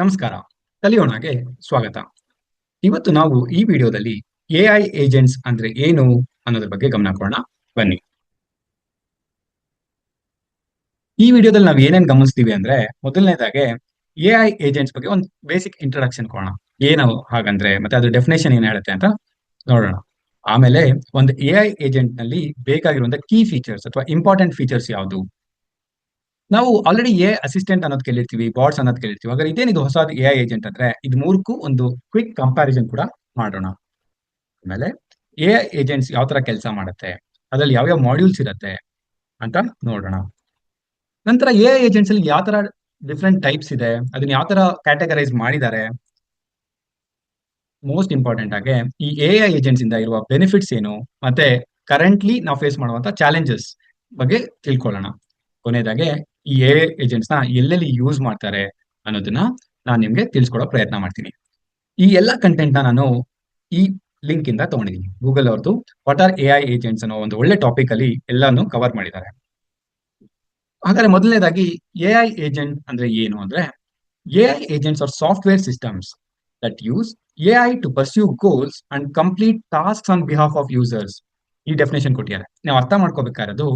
ನಮಸ್ಕಾರ. ಕಲಿಯೋಣಗೆ ಸ್ವಾಗತ. ಇವತ್ತು ನಾವು ಈ ವಿಡಿಯೋದಲ್ಲಿ ಎ ಐ ಏಜೆಂಟ್ಸ್ ಅಂದ್ರೆ ಏನು ಅನ್ನೋದ್ರ ಬಗ್ಗೆ ಗಮನ ಕೊಡೋಣ. ಬನ್ನಿ. ಈ ವಿಡಿಯೋದಲ್ಲಿ ನಾವು ಏನೇನ್ ಗಮನಿಸ್ತೀವಿ ಅಂದ್ರೆ ಮೊದಲನೇದಾಗೆ ಎ ಐ ಏಜೆಂಟ್ಸ್ ಬಗ್ಗೆ ಒಂದು ಬೇಸಿಕ್ ಇಂಟ್ರೊಡಕ್ಷನ್ ಕೊಡೋಣ. ಏನು ಹಾಗಂದ್ರೆ ಮತ್ತೆ ಅದ್ರ ಡೆಫಿನೇಷನ್ ಏನ್ ಹೇಳುತ್ತೆ ಅಂತ ನೋಡೋಣ. ಆಮೇಲೆ ಒಂದು ಎ ಐ ಏಜೆಂಟ್ನಲ್ಲಿ ಬೇಕಾಗಿರುವಂತ ಕೀ ಫೀಚರ್ಸ್ ಅಥವಾ ಇಂಪಾರ್ಟೆಂಟ್ ಫೀಚರ್ಸ್ ಯಾವುದು? ನಾವು ಆಲ್ರೆಡಿ ಎ ಅಸಿಸ್ಟೆಂಟ್ ಅನ್ನೋದು ಕೇಳಿರ್ತೀವಿ ಬಾಟ್ಸ್ ಅನ್ನೋದು ಕೇಳಿರ್ತೀವಿ. ಹಾಗಾದ್ರೆ ಇದೇನಿದು ಹೊಸ ಎ ಐ ಏಜೆಂಟ್ ಅಂದ್ರೆ? ಇದು ಮೂರಕ್ಕೂ ಒಂದು ಕ್ವಿಕ್ ಕಂಪ್ಯಾರಿಸನ್ ಕೂಡ ಮಾಡೋಣ. ಆಮೇಲೆ ಎ ಏಜೆಂಟ್ಸ್ ಯಾವ ತರ ಕೆಲಸ ಮಾಡುತ್ತೆ? ಅದ್ರಲ್ಲಿ ಯಾವ್ಯಾವ ಮಾಡ್ಯೂಲ್ಸ್ ಇರುತ್ತೆ ಅಂತ ನೋಡೋಣ. ನಂತರ ಎ ಏಜೆಂಟ್ಸ್ ಅಲ್ಲಿ ಯಾವ ತರ ಡಿಫ್ರೆಂಟ್ ಟೈಪ್ಸ್ ಇದೆ? ಅದನ್ನ ಯಾವ ತರ ಕ್ಯಾಟಗರೈಸ್ ಮಾಡಿದ್ದಾರೆ? ಮೋಸ್ಟ್ ಇಂಪಾರ್ಟೆಂಟ್ ಆಗಿ ಈ ಎ ಐ ಏಜೆಂಟ್ಸ್ ಇಂದ ಇರುವ ಬೆನಿಫಿಟ್ಸ್ ಏನು? ಮತ್ತೆ ಕರೆಂಟ್ಲಿ ನಾವು ಫೇಸ್ ಮಾಡುವಂತ ಚಾಲೆಂಜಸ್ ಬಗ್ಗೆ ತಿಳ್ಕೊಳ್ಳೋಣ. ಕೊನೆಯದಾಗೆ ಈ ಎ ಏಜೆಂಟ್ಸ್ನ ಎಲ್ಲೆಲ್ಲಿ ಯೂಸ್ ಮಾಡ್ತಾರೆ ಅನ್ನೋದನ್ನ ನಾನು ನಿಮ್ಗೆ ತಿಳಿಸ್ಕೊಡೋ ಪ್ರಯತ್ನ ಮಾಡ್ತೀನಿ. ಈ ಎಲ್ಲ ಕಂಟೆಂಟ್ನ ನಾನು ಈ ಲಿಂಕ್ ಇಂದ ತಗೊಂಡಿದ್ದೀನಿ ಗೂಗಲ್ ಅವ್ರದ್ದು what are A I agents ಅನ್ನೋ ಒಂದು ಒಳ್ಳೆ ಟಾಪಿಕ್ ಅಲ್ಲಿ ಎಲ್ಲಾನು ಕವರ್ ಮಾಡಿದ್ದಾರೆ. ಹಾಗಾದ್ರೆ ಮೊದಲನೇದಾಗಿ ಎ ಐ ಏಜೆಂಟ್ ಅಂದ್ರೆ ಏನು ಅಂದ್ರೆ A I agents are software systems that use A I to pursue goals and complete task on behalf of users ಈ ಡೆಫಿನೇಷನ್ ಕೊಟ್ಟಿದ್ದಾರೆ. ನಾವು ಅರ್ಥ ಮಾಡ್ಕೋಬೇಕಾರದು